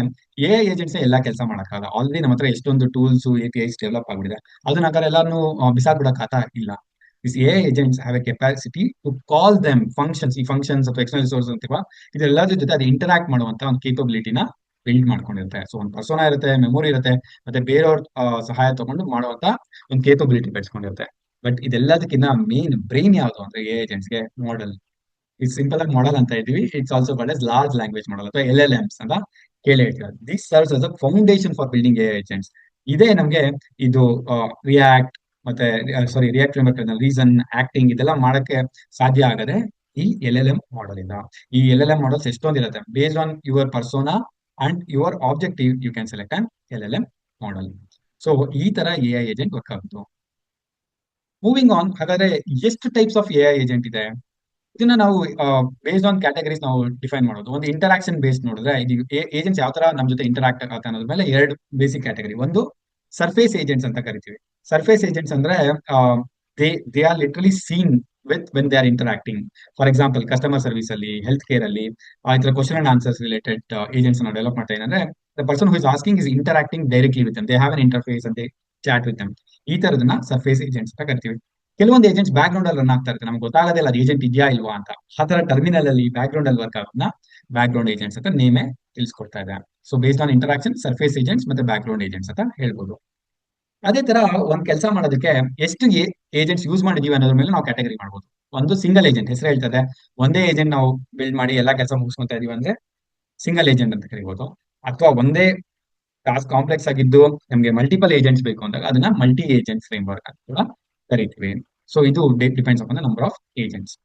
ಎ ಏಜೆಂಟ್ಸ್ ಎಲ್ಲ ಕೆಲಸ ಮಾಡೋಕ್ಕಾಗಲ್ಲ. ಆಲ್ರೆಡಿ ನಮ್ಮ ಹತ್ರ ಎಷ್ಟೊಂದು tools A P Is develop ಆಗ್ಬಿಟ್ಟಿದೆ. ಅದನ್ನ ಹಾಗಾದ್ರೆ ಎಲ್ಲಾನು ಬಿಸಾಕ್ಬಿಡಕ್ಕಾತ ಇಲ್ಲ. This A agents have a capacity to call them functions ಈ ಫಂಕ್ಷನ್ಸ್ ಅಥವಾ ಎಕ್ಸ್ಟರ್ನಲ್ ಸೋರ್ಸ್ ಅಂತೀವ ಇದೆಲ್ಲದ್ರ ಜೊತೆ ಅದು ಇಂಟರಾಕ್ಟ್ ಮಾಡುವಂತ ಒಂದು ಕೇಪಬಿಲಿಟಿನ ಬಿಲ್ಡ್ ಮಾಡ್ಕೊಂಡಿರುತ್ತೆ. ಸೊ ಒಂದು ಪರ್ಸೋನಾ ಇರುತ್ತೆ ಮೆಮೊರಿ ಇರುತ್ತೆ, ಮತ್ತೆ ಬೇರೆಯವ್ರ ಸಹಾಯ ತಗೊಂಡು ಮಾಡುವಂತ ಒಂದು ಕೇಪಬಿಲಿಟಿ ಬೆಳೆಸ್ಕೊಂಡಿರುತ್ತೆ. ಬಟ್ ಇದೆಲ್ಲದಕ್ಕಿಂತ ಮೇನ್ ಬ್ರೈನ್ ಯಾವುದು ಅಂದ್ರೆ ಎ ಏಜೆಂಟ್ಸ್ಗೆ ಮಾಡೆಲ್ ಇದು ಸಿಂಪಲ್ ಆಗಿ ಮಾಡೆಲ್ ಅಂತ ಇದೀವಿ it's also called as large language model ಅಥವಾ ಎಲ್ ಎಲ್ ಎಮ್ಸ್ ಅಂತ ಕೇಳಿ ಹೇಳ್ತಾರೆ this serves as a foundation for building A agents ಇದೇ ನಮಗೆ ಇದು ರಿಯಾಕ್ಟ್ ಮತ್ತೆ ಸಾರಿ ರಿಯಾಕ್ಟ್ ರೀಸನ್ ಆಕ್ಟಿಂಗ್ ಇದೆಲ್ಲ ಮಾಡಕ್ಕೆ ಸಾಧ್ಯ ಆಗದೆ ಈ ಎಲ್ ಎಲ್ ಎಂ ಮಾಡೆಲ್ ಇಂದ. ಈ L L M models ಎಷ್ಟೊಂದಿರುತ್ತೆ? Based on your persona and your objective you can select an L L M model so ಈ ತರ ಎ ಐ ಏಜೆಂಟ್ ವರ್ಕ್ ಆಗುತ್ತೆ. ಮೂವಿಂಗ್ ಆನ್ ಹಾಗಾದ್ರೆ ಎಷ್ಟು types of A I agent ಇದೆ? ಇದನ್ನ ನಾವು based on categories ನಾವು define ಮಾಡೋದು. ಒಂದು ಇಂಟರಾಕ್ಷನ್ ಬೇಸ್ಡ್ ನೋಡಿದ್ರೆ, ಇದು ಏಜೆಂಟ್ಸ್ ಯಾವ ತರ ನಮ್ಮ ಜೊತೆ ಇಂಟರಾಕ್ಟ್ ಆಗುತ್ತೆ ಅನ್ನೋದ್ರ ಮೇಲೆ ಎರಡು ಬೇಸಿಕ್ ಕ್ಯಾಟಗರಿ ಒಂದು ಸರ್ಫೇಸ್ ಏಜೆಂಟ್ಸ್ ಅಂತ ಕರಿತೀವಿ. ಸರ್ಫೇಸ್ ಏಜೆಂಟ್ಸ್ ಅಂದ್ರೆ they they are literally seen with when they are interacting for example customer service ಅಲ್ಲಿ ಹೆಲ್ತ್ ಕೇರ್ ಅಲ್ಲಿ, ಆ ತರ question and answers related agents ನಾವು ಡೆವಲಪ್ ಮಾಡ್ತಾ ಏನಂದ್ರೆ the person who is asking is interacting directly with they have an interface ಅಂತ chat with ಈ ತರದನ್ನ ಸರ್ಫೇಸ್ ಏಜೆಂಟ್ಸ್ ಅಂತ ಕರಿತೀವಿ. ಕೆಲವೊಂದು ಏಜೆಂಟ್ಸ್ ಬ್ಯಾಕ್ ಗ್ರೌಂಡ್ ಅಲ್ಲಿ ರನ್ ಆಗ್ತಾ ಇರುತ್ತೆ. ನಮ್ಗೆ ಗೊತ್ತಾಗೋದಿಲ್ಲ ಅದು ಏಜೆಂಟ್ ಇದೆಯಾ ಇಲ್ವಾ ಅಂತ. ಆ ತರ ಟರ್ಮಿನಲ್ ಅಲ್ಲಿ ಬ್ಯಾಕ್ ಗ್ರೌಂಡ್ ಅಲ್ಲಿ ವರ್ಕ್ ಆಗೋದನ್ನ ಬ್ಯಾಕ್ ಗ್ರೌಂಡ್ ಏಜೆಂಟ್ಸ್ ಅಂತ ನೇಮೇ ತಿಳಿಸ್ಕೊಡ್ತಾ ಇದೆ so based on interaction surface agents ಮತ್ತೆ ಬ್ಯಾಕ್ ಗ್ರೌಂಡ್ ಏಜೆಂಟ್ಸ್ ಅಂತ ಹೇಳ್ಬೋದು. ಅದೇ ತರ ಒಂದ್ ಕೆಲಸ ಮಾಡೋದಕ್ಕೆ ಎಷ್ಟು ಏಜೆಂಟ್ಸ್ ಯೂಸ್ ಮಾಡಿದೀವಿ ಅನ್ನೋದ್ರ ಮೇಲೆ ನಾವು ಕ್ಯಾಟಗರಿ ಮಾಡ್ಬೋದು. ಒಂದು ಸಿಂಗಲ್ ಏಜೆಂಟ್ ಹೆಸರು ಹೇಳ್ತದೆ. ಒಂದೇ ಏಜೆಂಟ್ ನಾವು ಬಿಲ್ಡ್ ಮಾಡಿ ಎಲ್ಲಾ ಕೆಲಸ ಮುಗಿಸ್ಕೊಂತ ಇದೀವಿ ಅಂದ್ರೆ ಸಿಂಗಲ್ ಏಜೆಂಟ್ ಅಂತ ಕರಿಬಹುದು ಅಥವಾ ಒಂದೇ ಟಾಸ್ಕ್ ಕಾಂಪ್ಲೆಕ್ಸ್ ಆಗಿದ್ದು ನಮಗೆ ಮಲ್ಟಿಪಲ್ ಏಜೆಂಟ್ಸ್ ಬೇಕು ಅಂದಾಗ ಅದನ್ನ ಮಲ್ಟಿ ಏಜೆಂಟ್ ಫ್ರೇಮ್ ವರ್ಕ್ ಅಂತ ಕೂಡ ಕರಿತೀವಿ. ಸೊ ಇದು depends on the number of agents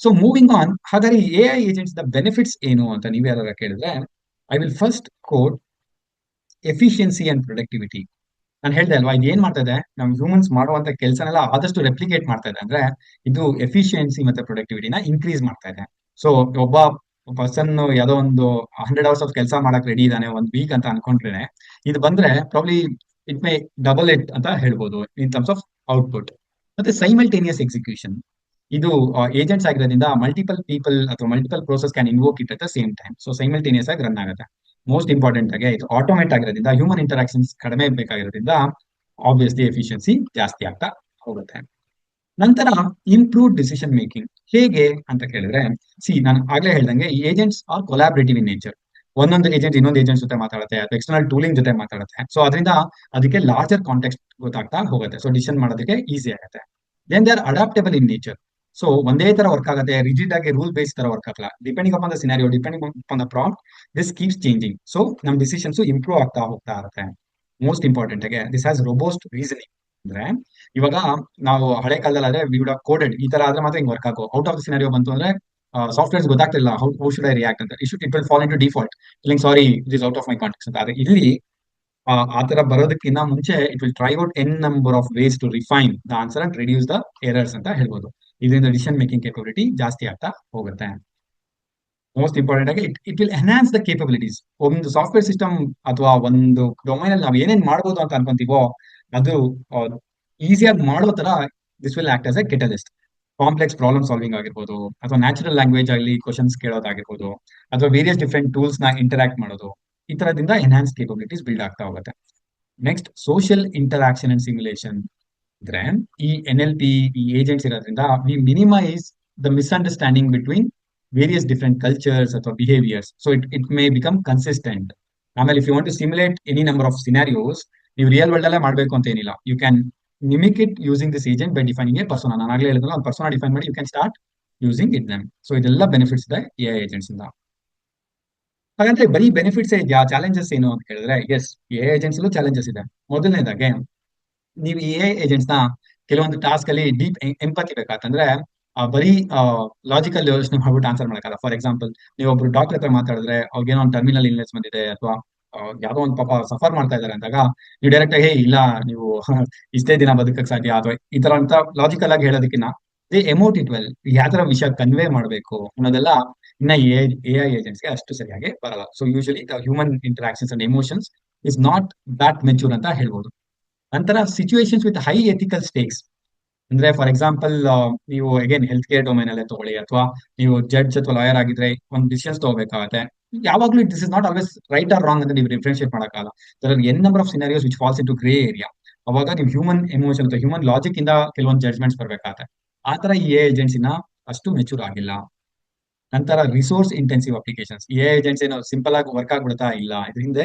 so moving on ಹಾಗಾದ್ರೆ A I agents the benefits ಏನು ಅಂತ ನೀವು ಯಾರು ಕೇಳಿದ್ರೆ I will first quote efficiency and productivity ನಾನು ಹೇಳ್ದೆ ಅಲ್ವಾ, ಇದು ಏನ್ ಮಾಡ್ತಾ ಇದೆ, ನಮ್ ಹ್ಯೂಮನ್ಸ್ ಮಾಡುವಂತ ಕೆಲಸನೆಲ್ಲ ಆದಷ್ಟು ರೆಪ್ಲಿಕೇಟ್ ಮಾಡ್ತಾ ಇದೆ ಅಂದ್ರೆ, ಇದು ಎಫಿಷಿಯನ್ಸಿ ಮತ್ತೆ ಪ್ರೊಡಕ್ಟಿವಿಟಿನ ಇನ್ಕ್ರೀಸ್ ಮಾಡ್ತಾ ಇದೆ. ಸೊ ಒಬ್ಬ ಪರ್ಸನ್ ಯಾವುದೋ ಒಂದು ಹಂಡ್ರೆಡ್ ಅವರ್ಸ್ ಆಫ್ ಕೆಲಸ ಮಾಡಕ್ ರೆಡಿ ಇದ್ದಾನೆ, ಒಂದ್ ವೀಕ್ ಅಂತ ಅನ್ಕೊಂಡ್ರೆ ಇದು ಬಂದ್ರೆ probably it may double it ಅಂತ ಹೇಳ್ಬೋದು ಇನ್ ಟರ್ಮ್ಸ್ ಆಫ್ ಔಟ್ಪುಟ್ ಮತ್ತೆ ಸೈಮಲ್ಟೇನಿಯಸ್ ಎಕ್ಸಿಕ್ಯೂಷನ್ ಇದು ಏಜೆಂಟ್ಸ್ ಆಗಿರೋದ್ರಿಂದ ಮಲ್ಟಿಪಲ್ ಪೀಪಲ್ ಅಥವಾ multiple process can invoke it at the same time so simultaneous ಆಗಿ ರನ್ ಆಗುತ್ತೆ. ಮೋಸ್ಟ್ ಇಂಪಾರ್ಟೆಂಟ್ ಆಗಿ ಇದು ಆಟೋಮೇಟ್ ಆಗಿರೋದ್ರಿಂದ ಹ್ಯೂಮನ್ ಇಂಟರಾಕ್ಷನ್ಸ್ ಕಡಿಮೆ ಬೇಕಾಗಿರೋದ್ರಿಂದ ಆಬ್ವಿಯಸ್ಲಿ ಎಫಿಷಿಯನ್ಸಿ ಜಾಸ್ತಿ ಆಗ್ತಾ ಹೋಗುತ್ತೆ. ನಂತರ ಇಂಪ್ರೂವ್ ಡಿಸಿಷನ್ ಮೇಕಿಂಗ್ ಹೇಗೆ ಅಂತ ಕೇಳಿದ್ರೆ ಸಿ ನಾನು ಆಗ್ಲೇ ಹೇಳ್ದಂಗೆ agents are collaborative in nature ಒಂದೊಂದು ಏಜೆಂಟ್ ಇನ್ನೊಂದು ಏಜೆಂಟ್ ಜೊತೆ ಮಾತಾಡುತ್ತೆ ಅಥವಾ ಎಕ್ಸ್ಟರ್ನಲ್ ಟೂಲಿಂಗ್ ಜೊತೆ ಮಾತಾಡುತ್ತೆ. ಸೊ ಅದರಿಂದ ಅದಕ್ಕೆ ಲಾರ್ಜರ್ ಕಾಂಟೆಕ್ಸ್ಟ್ ಗೊತ್ತಾಗ್ತಾ ಹೋಗುತ್ತೆ. ಸೊ ಡಿಸಿಷನ್ ಮಾಡೋದಕ್ಕೆ ಈಸಿ ಆಗುತ್ತೆ. Then they are adaptable in nature so ಒಂದೇ ತರ ವರ್ಕ್ ಆಗುತ್ತೆ ರಿಜಿಡ್ ಆಗಿ ರೂಲ್ ಬೇಸ್ ತರ ವರ್ಕ್ ಆಗಲ್ಲ. Depending upon the scenario depending upon the prompt this keeps changing so ನಮ್ ಡಿಸಿಷನ್ಸ್ ಇಂಪ್ರೂವ್ ಆಗ್ತಾ ಹೋಗ್ತಾ ಇರುತ್ತೆ. ಮೋಸ್ಟ್ ಇಂಪಾರ್ಟೆಂಟ್ ಆಗಿ ದಿಸ್ ಹ್ಯಾಸ್ ರೋಬೋಸ್ಟ್ ರೀಸನಿಂಗ್ ಅಂದ್ರೆ, ಇವಾಗ ನಾವು ಹಳೆ ಕಾಲದಲ್ಲಿ ಆದ್ರೆ ವಿ ವುಡ್ ಕೋಡೆಡ್ ಈ ತರ ಆದ್ರೆ ಮಾತ್ರ ಹಿಂಗ್ ವರ್ಕ್ ಆಗೋ ಔಟ್ ಆಫ್ ದ ಸಿನಾರಿಯೋ ಬಂತು ಅಂದ್ರೆ ಸಾಫ್ಟ್ವೇರ್ಸ್ ಗೊತ್ತಾಗ್ತಿಲ್ಲ how how should I react ಅಂತ it it will fall into default ಇಲ್ಲಿಂಗ್ sorry it is out of my context ಅಂತ ಆದ್ರೆ ಇಲ್ಲಿ ಆ ತರ ಬರೋದಕ್ಕಿಂತ ಮುಂಚೆ it will try out N number of ways to refine the answer and reduce the errors ಅಂತ ಹೇಳ್ಬೋದು. ಇದರಿಂದ ಡಿಸಿಷನ್ ಮೇಕಿಂಗ್ ಕೇಪಬಿಲಿಟಿ ಜಾಸ್ತಿ ಆಗ್ತಾ ಹೋಗುತ್ತೆ. ಮೋಸ್ಟ್ ಇಂಪಾರ್ಟೆಂಟ್ ಆಗಿ it it will enhance the capabilities ಒಂದು ಸಾಫ್ಟ್ವೇರ್ ಸಿಸ್ಟಮ್ ಅಥವಾ ಒಂದು ಡೊಮೈನ್ ಅಲ್ಲಿ ನಾವು ಏನೇನ್ ಮಾಡ್ಬೋದು ಅಂತ ಅನ್ಕೊಂತೀವೋ, ಅದು ಈಸಿಯಾಗಿ ಮಾಡೋ ತರ this will act as a catalyst complex problem solving ಆಗಿರ್ಬೋದು, ಅಥವಾ ನ್ಯಾಚುರಲ್ ಲ್ಯಾಂಗ್ವೇಜ್ ಅಲ್ಲಿ ಕ್ವಶನ್ಸ್ ಕೇಳೋದಾಗಿರ್ಬೋದು, ಅಥವಾ ವೇರಿಯಸ್ ಡಿಫ್ರೆಂಟ್ ಟೂಲ್ಸ್ನ ಇಂಟರಾಕ್ಟ್ ಮಾಡೋದು, ಈ ತರದಿಂದ ಎನ್ಹಾನ್ಸ್ ಕೇಪಬಿಲಿಟೀಸ್ ಬಿಲ್ಡ್ ಆಗ್ತಾ ಹೋಗುತ್ತೆ. Next social interaction and simulation ಅಂದ್ರೆ ಈ ಎನ್ ಎಲ್ ಪಿ ಈ ಏಜೆಂಟ್ಸ್ ಇರೋದ್ರಿಂದ we minimise the misunderstanding between various different cultures ಅಥವಾ behaviours so it it may become consistent ಆಮೇಲೆ if you want to simulate any number of scenarios ನೀವು real world ಅಲ್ಲೇ ಮಾಡಬೇಕು ಅಂತ ಏನಿಲ್ಲ. You can mimic it using this agent by defining a person ನಾನು ಆಗಲೇ ಹೇಳಿದ್ನಲ್ಲ ಒಂದು ಪರ್ಸನ್ ಡಿಫೈನ್ ಮಾಡಿ you can start using it them so ಇದೆಲ್ಲ ಬೆನಿಫಿಟ್ಸ್ ಇದೆ ಎ ಏಜೆಂಟ್ಸ್ ಇಂದ ಹಾಗಂದ್ರೆ ಬರೀ ಬೆನಿಫಿಟ್ಸ್ ಇದೆಯಾ ಚಾಲೆಂಜಸ್ ಏನು ಅಂತ ಹೇಳಿದ್ರೆ ಎಸ್ ಎ ಏಜೆಂಟ್ಸ್ ಚಾಲೆಂಜಸ್ ಇದೆ ಮೊದಲನೇದಾಗೆ ನೀವು ಎ ಏಜೆಂಟ್ಸ್ನ ಕೆಲವೊಂದು ಟಾಸ್ಕ್ ಅಲ್ಲಿ ಡೀಪ್ ಎಂಪತಿ ಬೇಕಾತಂದ್ರೆ ಬರೀ ಲಾಜಿಕಲ್ ಯೋಚನೆ ಮಾಡ್ಬಿಟ್ಟು ಆನ್ಸರ್ ಮಾಡಕ್ಕಲ್ಲ ಫಾರ್ ಎಕ್ಸಾಂಪಲ್ ನೀವು ಒಬ್ರು ಡಾಕ್ಟರ್ ಹತ್ರ ಮಾತಾಡಿದ್ರೆ ಅವ್ರಿಗೇನೋ ಒಂದು ಟರ್ಮಿನಲ್ ಇಲ್ನೆಸ್ ಬಂದಿದೆ ಅಥವಾ ಯಾವ್ದೋ ಒಂದು ಪಾಪ ಸಫರ್ ಮಾಡ್ತಾ ಇದಾರೆ ಅಂದಾಗ ನೀವು ಡೈರೆಕ್ಟ್ ಆಗಿ ಇಲ್ಲ, ನೀವು ಇಷ್ಟೇ ದಿನ ಬದುಕಕ್ಕೆ ಸಾಧ್ಯ, ಅಥವಾ ಈ ತರ ಅಂತ ಲಾಜಿಕಲ್ ಆಗಿ ಹೇಳೋದಕ್ಕಿಂತ ದೇ ಎಮೋಟ್ ಇಟ್ ವೆಲ್ ಯಾವ ತರ ವಿಷಯ ಕನ್ವೆ ಮಾಡಬೇಕು ಅನ್ನೋದೆಲ್ಲ ಇನ್ನ ಎ ಐ ಏಜೆನ್ಸಿಗೆ ಅಷ್ಟು ಸರಿಯಾಗಿ ಬರಲ್ಲ. So usually the human interactions and emotions is not that mature ಅಂತ ಹೇಳ್ಬೋದು. ನಂತರ situations with high ethical stakes ಅಂದ್ರೆ ಫಾರ್ ಎಕ್ಸಾಂಪಲ್ ನೀವು ಅಗೇನ್ ಹೆಲ್ತ್ ಕೇರ್ ಡೊಮೈನ್ ಅಲ್ಲೇ ತಗೊಳ್ಳಿ ಅಥವಾ ನೀವು ಜಡ್ಜ್ ಅಥವಾ ಲಾಯರ್ ಆಗಿದ್ರೆ ಒಂದು ಡಿಸಿಷನ್ಸ್ ತಗೋಬೇಕಾಗತ್ತೆ. ಯಾವಾಗ್ಲೂ this is not always right or wrong ಅಂತ ನೀವು differentiate ಮಾಡೋಕ್ಕಲ್ಲ there an number of scenarios which falls into grey area ಅವಾಗ ನೀವು ಹ್ಯೂಮನ್ ಎಮೋಷನ್ ಅಥವಾ ಹ್ಯೂಮನ್ ಲಾಜಿಕ್ ಇಂದ ಕೆಲವೊಂದು ಜಡ್ಜ್ಮೆಂಟ್ಸ್ ಬರ್ಬೇಕಾಗತ್ತೆ. ಆ ತರ ಈ ಏಜೆನ್ಸಿನ ಅಷ್ಟು ಮೆಚೂರ್ ಆಗಿಲ್ಲ. ನಂತರ resource intensive applications a agency ಏನೋ ಸಿಂಪಲ್ ಆಗಿ ವರ್ಕ್ ಆಗ್ಬಿಡ್ತಾ ಇಲ್ಲ. ಇದರಿಂದ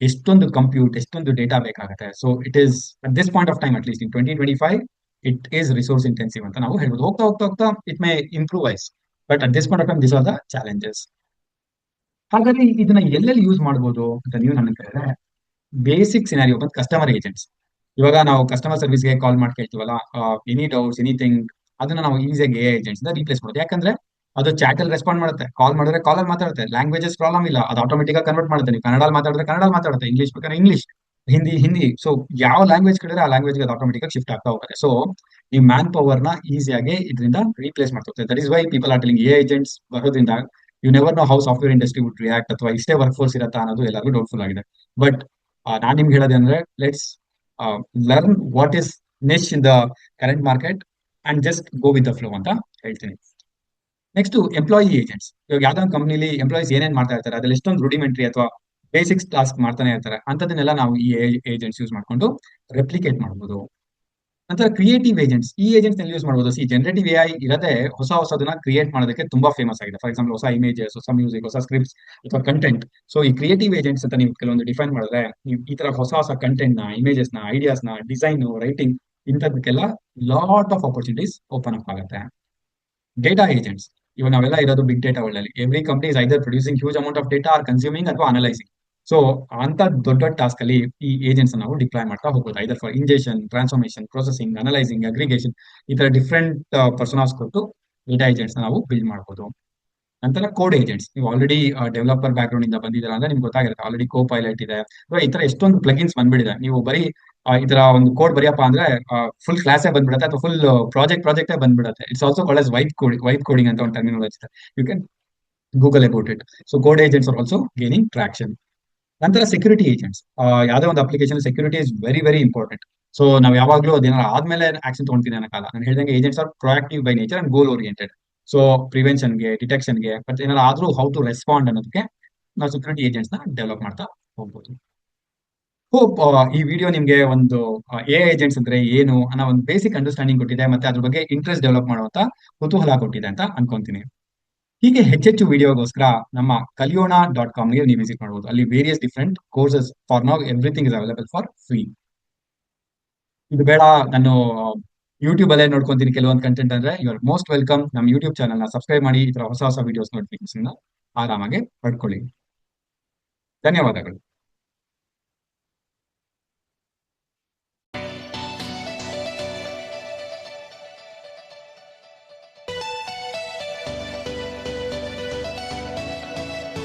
ಎಷ್ಟೊಂದು ಕಂಪ್ಯೂಟ್ ಎಷ್ಟೊಂದು ಡೇಟಾ ಬೇಕಾಗುತ್ತೆ. So it is at this point of time at least in twenty twenty five it is resource intensive ಅಂತ ನಾವು ಹೇಳ್ಬೋದು. ಹೋಗ್ತಾ ಹೋಗ್ತಾ ಹೋಗ್ತಾ it may improvise but at this point of this are the challenges ಹಾಗಾದ್ರೆ ಇದನ್ನ ಎಲ್ಲೆಲ್ಲಿ ಯೂಸ್ ಮಾಡ್ಬೋದು ಅಂತ ನೀವು ನನ್ನ ಕೇಳಿದ್ರೆ ಬೇಸಿಕ್ ಸಿನಾರಿಯೋ ಬಂದು ಕಸ್ಟಮರ್ ಏಜೆಂಟ್ಸ್ ಇವಾಗ ನಾವು ಕಸ್ಟಮರ್ ಸರ್ವಿಸ್ಗೆ ಕಾಲ್ ಮಾಡಿ ಕೇಳ್ತೀವಲ್ಲ ಎನಿ ಡೌಟ್ಸ್ ಎನಿಥಿಂಗ್ ಅದನ್ನ ನಾವು ಈಸಿಯಾಗಿ ಎ ಏಜೆಂಟ್ಸ್ ರೀಪ್ಲೇಸ್ ಮಾಡೋದು. ಯಾಕಂದ್ರೆ ಅದು ಚಾಟ್ ಅಲ್ಲಿ ರೆಸ್ಪಾಂಡ್ ಮಾಡುತ್ತೆ. ಕಾಲ್ ಮಾಡಿದ್ರೆ ಕಾಲ್ ಅಲ್ಲಿ ಮಾತಾಡುತ್ತೆ. ಲ್ಯಾಂಗ್ವೇಜಸ್ ಪ್ರಾಬ್ಲಮ್ ಇಲ್ಲ. ಅದು ಆಟೋಮೆಟಿಕ್ ಕನ್ವರ್ಟ್ ಮಾಡುತ್ತೆ. ನೀವು ಕನ್ನಡ ಮಾತಾಡಿದ್ರೆ ಕನ್ನಡ ಮಾತಾಡುತ್ತೆ. ಇಂಗ್ಲಿಷ್ ಬೇಕಾದ್ರೆ ಇಂಗ್ಲಿಷ್ ಹಿಂದಿ ಹಿಂದಿ. ಸೊ ಯಾವ ಲ್ಯಾಂಗ್ವೇಜ್ ಕಡೆ ಆ ಲ್ಯಾಂಗ್ವೇಜ್ ಆಟೋಮೆಟಿಕ್ ಶಿಫ್ಟ್ ಆಗ್ತಾ ಹೋಗುತ್ತೆ. ಸೊ ನೀವು ಮ್ಯಾನ್ ಪವರ್ನ ಈಸಿಯಾಗಿ ಇದರಿಂದ ರೀಪ್ಲೇಸ್ ಮಾಡ್ತಾ that is why people are telling a agents ಬರೋದ್ರಿಂದ you never know how software industry would react ಅಥವಾ ಇಷ್ಟೇ ವರ್ಕ್ ಫೋರ್ಸ್ ಇರತ್ತಾ ಅನ್ನೋದು ಎಲ್ಲರಿಗೂ ಡೌಟ್ಫುಲ್ ಆಗಿದೆ. ಬಟ್ ನಾನು ನಿಮ್ಗೆ ಹೇಳೋದೇ ಅಂದ್ರೆ let's learn what is next in the current market and just go with the flow ಅಂತ ಹೇಳ್ತೀನಿ. ನೆಕ್ಸ್ಟ್ ಎಂಪ್ಲಾಯಿ ಏಜೆಂಟ್ಸ್ ಇವಾಗ ಯಾವ್ದೊಂದು ಕಂಪ್ನಿಲಿ ಎಂಪ್ಲಾಯೀಸ್ ಏನೇನ್ ಮಾಡ್ತಾ ಇರ್ತಾರೆ ಅದ್ರಲ್ಲಿ ಎಷ್ಟೊಂದು ರುಡಿಮೆಂಟ್ರಿ ಅಥವಾ ಬೇಸಿಕ್ಸ್ ಟಾಸ್ಕ್ ಮಾಡ್ತಾನೆ ಇರ್ತಾರೆ. ಅಂತದನ್ನೆಲ್ಲ ನಾವು ಈ ಏಜೆಂಟ್ಸ್ ಯೂಸ್ ಮಾಡ್ಕೊಂಡು ರೆಪ್ಲಿಕೇಟ್ ಮಾಡಬಹುದು ನಂತರ ಕ್ರಿಯೇಟಿವ್ ಏಜೆಂಟ್ಸ್ ಈ ಏಜೆಂಟ್ಸ್ ಯೂಸ್ ಮಾಡಬಹುದು ಸಿ ಜನರೇಟಿವ್ ಎ ಐ ಇರದೆ ಹೊಸ ಹೊಸದನ್ನ ಕ್ರಿಯೇಟ್ ಮಾಡೋದಕ್ಕೆ ತುಂಬಾ ಫೇಮಸ್ ಆಗಿದೆ. ಫಾರ್ ಎಕ್ಸಾಂಪಲ್ ಹೊಸ ಇಮೇಜಸ್ ಹೊಸ ಮ್ಯೂಸಿಕ್ ಹೊಸ ಸ್ಕ್ರಿಪ್ಟ್ಸ್ ಅಥವಾ ಕಂಟೆಂಟ್ ಸೊ ಈ ಕ್ರಿಯೇಟಿವ್ ಏಜೆಂಟ್ಸ್ ಅಂತ ನೀವು ಕೆಲವೊಂದು ಡಿಫೈನ್ ಮಾಡಿದ್ರೆ ಈ ತರ ಹೊಸ ಹೊಸ ಕಂಟೆಂಟ್ನ ಇಮೇಜಸ್ನ ಐಡಿಯಾಸ್ನ design writing ಇಂಥದಕ್ಕೆಲ್ಲ lot of opportunities open up ಆಗುತ್ತೆ. ಡೇಟಾ ಏಜೆಂಟ್ಸ್ ಇವಾಗ ನಾವೆಲ್ಲ ಇರೋದು ಬಿಗ್ ಡೇಟಾ ವರ್ಲ್ಡ್ ಅಲ್ಲಿ. Every company either producing huge amount of data are consuming ಅಥವಾ ಅನಲೈಸಿಂಗ್ ಸೊ ಅಂತ ದೊಡ್ಡ ಟಾಸ್ಕ್ ಅಲ್ಲಿ ಈ ಏಜೆಂಟ್ಸ್ ನಾವು ಡಿಪ್ಲಾಯ್ ಮಾಡ್ತಾ ಹೋಗ್ಬೋದು. Either for injection transformation processing analysing aggregation ಈ ತರ ಡಿಫ್ರೆಂಟ್ ಪರ್ಸನಾಸ್ ಕೊಟ್ಟು ಡೇಟಾ ಏಜೆಂಟ್ಸ್ ನಾವು ಬಿಲ್ಡ್ ಮಾಡ್ಬೋದು. ನಂತರ ಕೋಡ್ ಏಜೆಂಟ್ಸ್ ನೀವು ಆಲ್ರೆಡಿ ಡೆವಲಪರ್ ಬ್ಯಾಕ್ ಗ್ರೌಂಡ್ ಇಂದ ಬಂದಿದ್ದೀರಾ ಅಂದ್ರೆ ನಿಮ್ಗೆ ಗೊತ್ತಾಗಿರುತ್ತೆ. ಆಲ್ರೆಡಿ ಕೋ ಪೈಲಟ್ ಇದೆ. ಅಥವಾ ಈ ತರ ಎಷ್ಟೊಂದು ಪ್ಲಗಿನ್ಸ್ ಬಂದ್ಬಿಟ್ಟಿದೆ. ನೀವು ಬರೀ ಈ ತರ ಒಂದು ಕೋಡ್ ಬರೆಯಪ್ಪ ಅಂದ್ರೆ ಫುಲ್ ಕ್ಲಾಸೇ ಬಂದ್ಬಿಡುತ್ತೆ ಅಥವಾ ಫುಲ್ ಪ್ರಾಜೆಕ್ಟ್ ಪ್ರಾಜೆಕ್ಟೇ ಬಂದ್ಬಿಡುತ್ತೆ. It's also call as white coding white coding ಅಂತ ಒಂದು ಟರ್ಮಿನಾಲಜಿ ಇದೆ. You can Google about it so code agents are also gaining traction ನಂತರ ಸೆಕ್ಯೂರಿಟಿ ಏಜೆಂಟ್ಸ್ ಯಾವುದೇ ಒಂದು application security is very very important so ನಾವು ಯಾವಾಗಲೂ ಅದೇನಾರ ಆದ್ಮೇಲೆ ಆಕ್ಷನ್ ತಗೊಂತೀನಿ ಕಾಲ ನಾನು ಹೇಳಿದಂಗೆ agents are proactive by nature and goal oriented so ಪ್ರಿವೆನ್ಷನ್ಗೆ ಡಿಟೆಕ್ಷನ್ಗೆ ಬಟ್ ಏನಾರ ಆದ್ರೂ ಹೌ ಟು ರೆಸ್ಪಾಂಡ್ ಅನ್ನೋದಕ್ಕೆ ನಾವು ಸೆಕ್ಯೂರಿಟಿ ಏಜೆಂಟ್ಸ್ನ ಡೆವಲಪ್ ಮಾಡ್ತಾ ಹೋಗ್ಬೋದು. ಹೋಪ್ ಈ ವಿಡಿಯೋ ನಿಮ್ಗೆ ಒಂದು ಎ ಏಜೆಂಟ್ಸ್ ಅಂದ್ರೆ ಏನು ಅನ್ನೋ ಒಂದು ಬೇಸಿಕ್ ಅಂಡರ್ಸ್ಟ್ಯಾಂಡಿಂಗ್ ಕೊಟ್ಟಿದೆ, ಮತ್ತೆ ಅದ್ರ ಬಗ್ಗೆ ಇಂಟ್ರೆಸ್ಟ್ ಡೆವಲಪ್ ಮಾಡುವಂತ ಕುತೂಹಲ ಕೊಟ್ಟಿದೆ ಅಂತ ಅನ್ಕೊಂತೀನಿ. ಹೀಗೆ ಹೆಚ್ಚೆಚ್ಚು ವಿಡಿಯೋಗೋಸ್ಕರ ನಮ್ಮ ಕಲಿಯೋಣ ಡಾಟ್ ಕಾಮ್ಗೆ ನೀವು ವಿಸಿಟ್ ಮಾಡಬಹುದು ಅಲ್ಲಿ various different courses for now everything is available for free ಇದು ಬೇಡ, ನಾನು ಯೂಟ್ಯೂಬ್ ಅಲ್ಲೇ ನೋಡ್ಕೊಂತೀನಿ ಕೆಲವೊಂದು ಕಂಟೆಂಟ್ ಅಂದ್ರೆ ಯು ಆರ್ ಮೋಸ್ಟ್ ವೆಲ್ಕಮ್ ನಮ್ಮ ಯೂಟ್ಯೂಬ್ ಚಾನಲ್ನ ಸಬ್ಸ್ಕ್ರೈಬ್ ಮಾಡಿ, ಈ ತರ ಹೊಸ ಹೊಸ ವಿಡಿಯೋಸ್ ನೋಟಿಫಿಕೇಶನ್ ಆರಾಮಾಗಿ ಪಡ್ಕೊಳ್ಳಿ. ಧನ್ಯವಾದಗಳು.